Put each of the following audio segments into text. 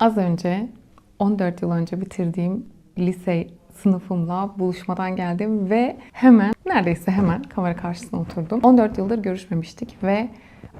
Az önce 14 yıl önce bitirdiğim lise sınıfımla buluşmadan geldim ve hemen neredeyse hemen kamera karşısına oturdum. 14 yıldır görüşmemiştik ve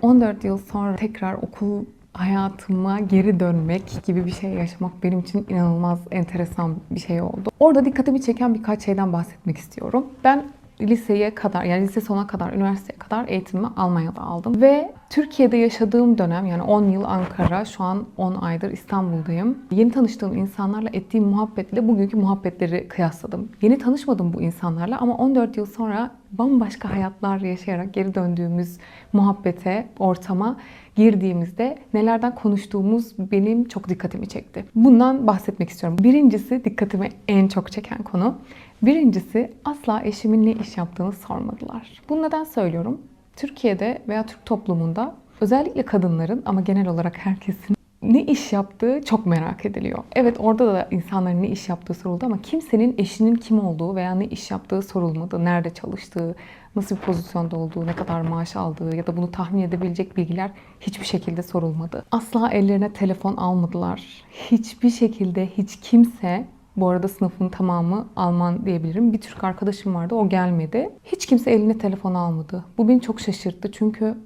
14 yıl sonra tekrar okul hayatıma geri dönmek gibi bir şey yaşamak benim için inanılmaz enteresan bir şey oldu. Orada dikkatimi çeken birkaç şeyden bahsetmek istiyorum. Ben liseye kadar yani lise sona kadar üniversiteye kadar eğitimimi Almanya'da aldım ve Türkiye'de yaşadığım dönem yani 10 yıl Ankara şu an 10 aydır İstanbul'dayım. Yeni tanıştığım insanlarla ettiğim muhabbetle bugünkü muhabbetleri kıyasladım. Yeni tanışmadım bu insanlarla ama 14 yıl sonra bambaşka hayatlar yaşayarak geri döndüğümüz muhabbete, ortama girdiğimizde nelerden konuştuğumuz benim çok dikkatimi çekti. Bundan bahsetmek istiyorum. Birincisi dikkatimi en çok çeken konu. Birincisi asla eşimin ne iş yaptığını sormadılar. Bunu neden söylüyorum? Türkiye'de veya Türk toplumunda özellikle kadınların ama genel olarak herkesin ne iş yaptığı çok merak ediliyor. Evet orada da insanların ne iş yaptığı soruldu ama kimsenin eşinin kim olduğu veya ne iş yaptığı sorulmadı. Nerede çalıştığı, nasıl bir pozisyonda olduğu, ne kadar maaş aldığı ya da bunu tahmin edebilecek bilgiler hiçbir şekilde sorulmadı. Asla ellerine telefon almadılar. Hiçbir şekilde hiç kimse bu arada sınıfın tamamı Alman diyebilirim. Bir Türk arkadaşım vardı, o gelmedi. Hiç kimse eline telefon almadı. Bu beni çok şaşırttı çünkü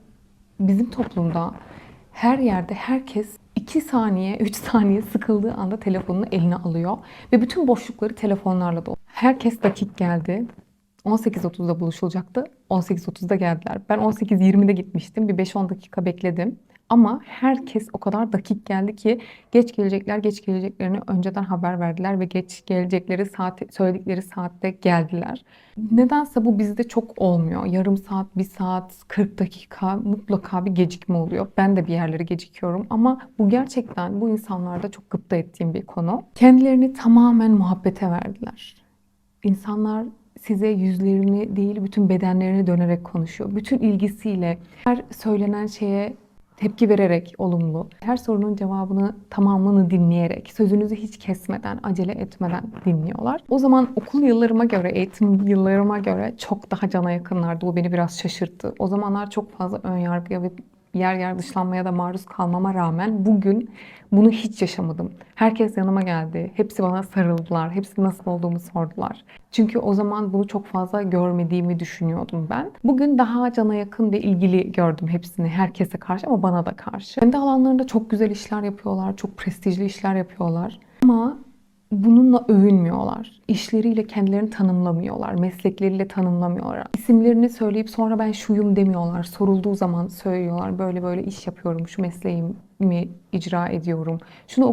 bizim toplumda her yerde herkes 2 saniye, 3 saniye sıkıldığı anda telefonunu eline alıyor. Ve bütün boşlukları telefonlarla dolu. Herkes dakik geldi. 18.30'da buluşulacaktı. 18.30'da geldiler. Ben 18.20'de gitmiştim. Bir 5-10 dakika bekledim. Ama herkes o kadar dakik geldi ki geç gelecekler, geç geleceklerini önceden haber verdiler ve geç gelecekleri saat, söyledikleri saatte geldiler. Nedense bu bizde çok olmuyor. Yarım saat, bir saat, 40 dakika mutlaka bir gecikme oluyor. Ben de bir yerlere gecikiyorum ama bu gerçekten bu insanlarda çok gıpta ettiğim bir konu. Kendilerini tamamen muhabbete verdiler. İnsanlar size yüzlerini değil bütün bedenlerini dönerek konuşuyor. Bütün ilgisiyle her söylenen şeye tepki vererek olumlu, her sorunun cevabını tamamını dinleyerek, sözünüzü hiç kesmeden, acele etmeden dinliyorlar. O zaman okul yıllarıma göre, eğitim yıllarıma göre çok daha cana yakınlardı. Bu beni biraz şaşırttı. O zamanlar çok fazla ön yargıya ve yer yer dışlanmaya da maruz kalmama rağmen bugün bunu hiç yaşamadım. Herkes yanıma geldi. Hepsi bana sarıldılar. Hepsi nasıl olduğumu sordular. Çünkü o zaman bunu çok fazla görmediğimi düşünüyordum ben. Bugün daha cana yakın ve ilgili gördüm hepsini. Herkese karşı ama bana da karşı. Kendi alanlarında çok güzel işler yapıyorlar. Çok prestijli işler yapıyorlar. Ama bununla övünmüyorlar. İşleriyle kendilerini tanımlamıyorlar. Meslekleriyle tanımlamıyorlar. İsimlerini söyleyip sonra ben şuyum demiyorlar. Sorulduğu zaman söylüyorlar. Böyle böyle iş yapıyorum. Şu mesleğimi icra ediyorum. Şunu